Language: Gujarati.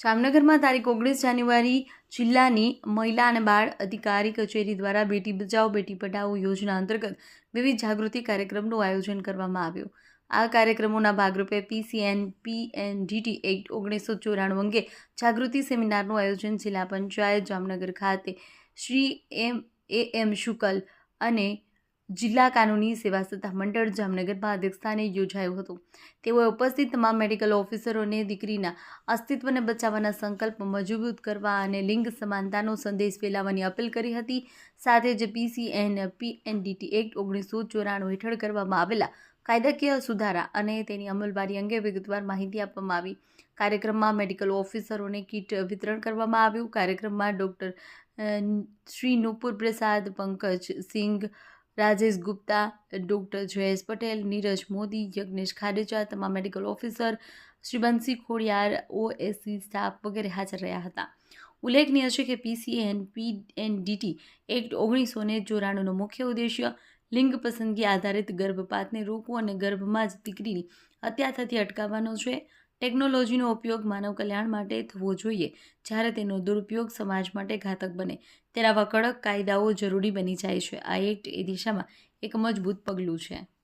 જામનગરમાં તારીખ ઓગણીસ જાન્યુઆરી જિલ્લાની મહિલા અને બાળ અધિકારી કચેરી દ્વારા બેટી બચાવો, બેટી પઢાઓ યોજના અંતર્ગત વિવિધ જાગૃતિ કાર્યક્રમનું આયોજન કરવામાં આવ્યું. આ કાર્યક્રમોના ભાગરૂપે પીસીએન, પીએનડીટી એક્ટ ઓગણીસો ચોરાણું અંગે જાગૃતિ સેમિનારનું આયોજન જિલ્લા પંચાયત જામનગર ખાતે શ્રી એમ, એ એમ શુકલ અને જિલ્લા કાનૂની સેવા સત્તા મંડળ જામનગરમાં અધ્યક્ષસ્થાને યોજાયું હતું. તેઓએ ઉપસ્થિત તમામ મેડિકલ ઓફિસરોને દીકરીના અસ્તિત્વને બચાવવાના સંકલ્પ મજબૂત કરવા અને લિંગ સમાનતાનો સંદેશ ફેલાવવાની અપીલ કરી હતી. સાથે જ પીસીએન, પીએનડીટી એક્ટ ઓગણીસો ચોરાણું હેઠળ કરવામાં આવેલા કાયદાકીય સુધારા અને તેની અમલવારી અંગે વિગતવાર માહિતી આપવામાં આવી. કાર્યક્રમમાં મેડિકલ ઓફિસરોને કીટ વિતરણ કરવામાં આવ્યું. કાર્યક્રમમાં ડૉક્ટર શ્રી નુપુર પ્રસાદ, પંકજ સિંઘ રાજેશ ગુપ્તા, ડૉક્ટર જયેશ પટેલ, નીરજ મોદી, યજ્ઞેશ ખાડેજા, તમામ medical officer Shri Bansi Khodiyar OSC staff વગેરે હાજર રહ્યા હતા. ઉલ્લેખનીય છે કે પીસીએન ડીટી એક્ટ ઓગણીસો ને ચોરાણુંનો મુખ્ય ઉદ્દેશ્ય લિંગ પસંદગી આધારિત ગર્ભપાતને રોકવું અને ગર્ભમાં જ દીકરીની હત્યા થતી અટકાવવાનો છે. ટેકનોલોજીનો ઉપયોગ માનવ કલ્યાણ માટે થવો જોઈએ. જ્યારે તેનો દુરુપયોગ સમાજ માટે ઘાતક બને ત્યારે આવા કડક કાયદાઓ જરૂરી બની જાય છે. આ એક્ટ એ દિશામાં એક મજબૂત પગલું છે.